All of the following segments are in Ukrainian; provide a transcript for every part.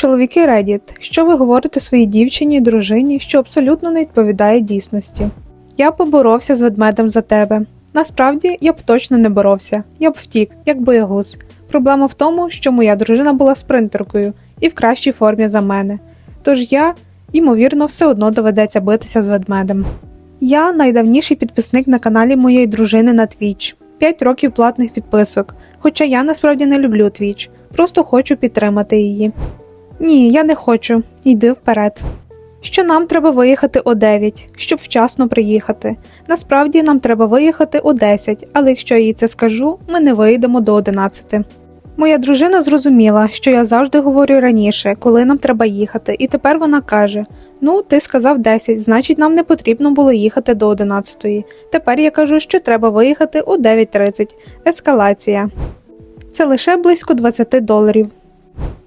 Чоловіки Reddit, що ви говорите своїй дівчині і дружині, що абсолютно не відповідає дійсності. Я поборовся з ведмедем за тебе. Насправді я б точно не боровся, я б втік, як боягуз. Проблема в тому, що моя дружина була спринтеркою і в кращій формі за мене. Тож я, ймовірно, все одно доведеться битися з ведмедем. Я найдавніший підписник на каналі моєї дружини на Twitch. 5 років платних підписок. Хоча я насправді не люблю Twitch, просто хочу підтримати її. Ні, я не хочу. Йди вперед. Що нам треба виїхати о 9, щоб вчасно приїхати. Насправді нам треба виїхати о 10, але якщо я їй це скажу, ми не виїдемо до 11. Моя дружина зрозуміла, що я завжди говорю раніше, коли нам треба їхати, і тепер вона каже: Ну, ти сказав 10, значить нам не потрібно було їхати до 11. Тепер я кажу, що треба виїхати о 9.30. Ескалація. Це лише близько 20 доларів.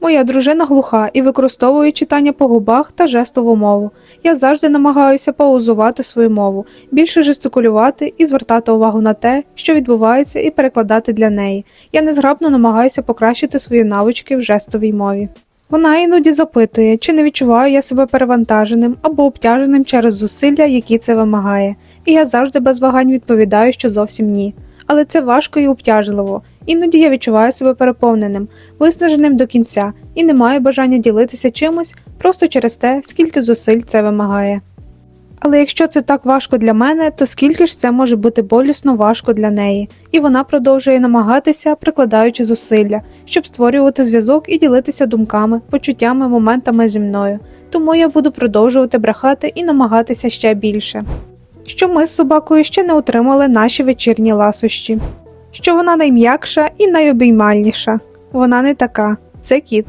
Моя дружина глуха і використовує читання по губах та жестову мову. Я завжди намагаюся паузувати свою мову, більше жестикулювати і звертати увагу на те, що відбувається, і перекладати для неї. Я незграбно намагаюся покращити свої навички в жестовій мові. Вона іноді запитує, чи не відчуваю я себе перевантаженим або обтяженим через зусилля, які це вимагає, і я завжди без вагань відповідаю, що зовсім ні. Але це важко і обтяжливо. Іноді я відчуваю себе переповненим, виснаженим до кінця і не маю бажання ділитися чимось просто через те, скільки зусиль це вимагає. Але якщо це так важко для мене, то скільки ж це може бути болісно важко для неї, і вона продовжує намагатися, прикладаючи зусилля, щоб створювати зв'язок і ділитися думками, почуттями, моментами зі мною. Тому я буду продовжувати брехати і намагатися ще більше. Що ми з собакою ще не отримали наші вечірні ласощі, що вона найм'якша і найобіймальніша. Вона не така, це кіт.